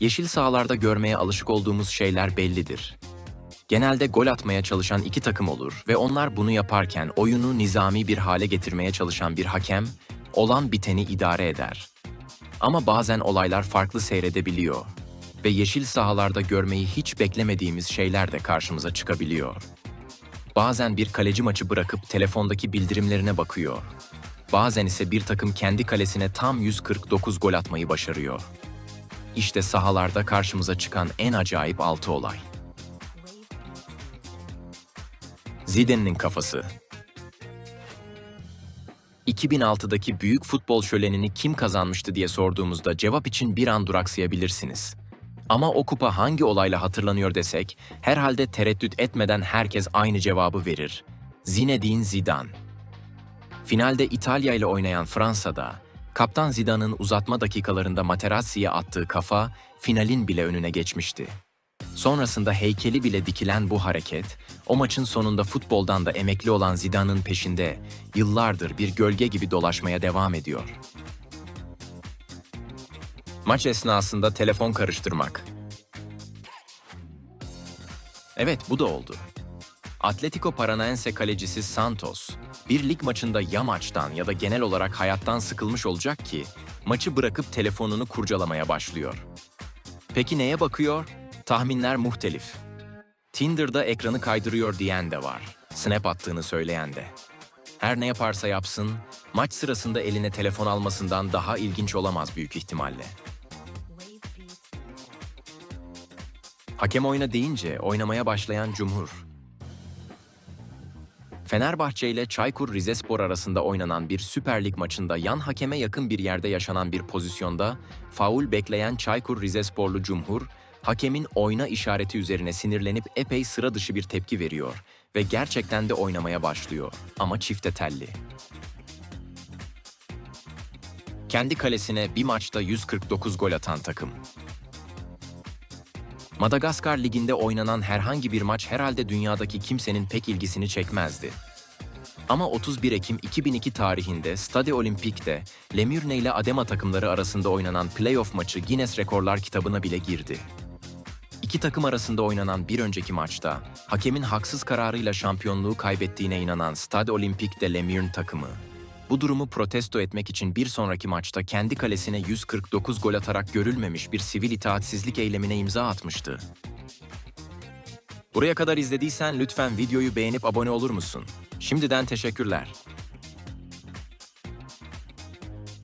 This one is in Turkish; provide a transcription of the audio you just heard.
Yeşil sahalarda görmeye alışık olduğumuz şeyler bellidir. Genelde gol atmaya çalışan iki takım olur ve onlar bunu yaparken oyunu nizami bir hale getirmeye çalışan bir hakem olan biteni idare eder. Ama bazen olaylar farklı seyredebiliyor ve yeşil sahalarda görmeyi hiç beklemediğimiz şeyler de karşımıza çıkabiliyor. Bazen bir kaleci maçı bırakıp telefondaki bildirimlerine bakıyor. Bazen ise bir takım kendi kalesine tam 149 gol atmayı başarıyor. İşte sahalarda karşımıza çıkan en acayip altı olay. Zidane'in kafası. 2006'daki büyük futbol şölenini kim kazanmıştı diye sorduğumuzda cevap için bir an duraksayabilirsiniz. Ama o kupa hangi olayla hatırlanıyor desek, herhalde tereddüt etmeden herkes aynı cevabı verir. Zinedine Zidane. Finalde İtalya ile oynayan Fransa'da, Kaptan Zidane'ın uzatma dakikalarında Materazzi'ye attığı kafa, finalin bile önüne geçmişti. Sonrasında heykeli bile dikilen bu hareket, o maçın sonunda futboldan da emekli olan Zidane'ın peşinde yıllardır bir gölge gibi dolaşmaya devam ediyor. Maç esnasında telefon karıştırmak. Evet, bu da oldu. Atletico Paranaense kalecisi Santos, bir lig maçında ya maçtan ya da genel olarak hayattan sıkılmış olacak ki maçı bırakıp telefonunu kurcalamaya başlıyor. Peki neye bakıyor? Tahminler muhtelif. Tinder'da ekranı kaydırıyor diyen de var. Snap attığını söyleyen de. Her ne yaparsa yapsın, maç sırasında eline telefon almasından daha ilginç olamaz büyük ihtimalle. Hakem oyna deyince oynamaya başlayan Cumhur. Fenerbahçe ile Çaykur Rizespor arasında oynanan bir Süper Lig maçında yan hakeme yakın bir yerde yaşanan bir pozisyonda faul bekleyen Çaykur Rizesporlu Cumhur, hakemin oyna işareti üzerine sinirlenip epey sıra dışı bir tepki veriyor ve gerçekten de oynamaya başlıyor ama çifte telli. Kendi kalesine bir maçta 149 gol atan takım. Madagaskar Ligi'nde oynanan herhangi bir maç herhalde dünyadaki kimsenin pek ilgisini çekmezdi. Ama 31 Ekim 2002 tarihinde Stade Olympique'de Lemurne ile Adema takımları arasında oynanan playoff maçı Guinness Rekorlar kitabına bile girdi. İki takım arasında oynanan bir önceki maçta hakemin haksız kararıyla şampiyonluğu kaybettiğine inanan Stade Olympique de Lemurne takımı bu durumu protesto etmek için bir sonraki maçta kendi kalesine 149 gol atarak görülmemiş bir sivil itaatsizlik eylemine imza atmıştı. Buraya kadar izlediysen lütfen videoyu beğenip abone olur musun? Şimdiden teşekkürler.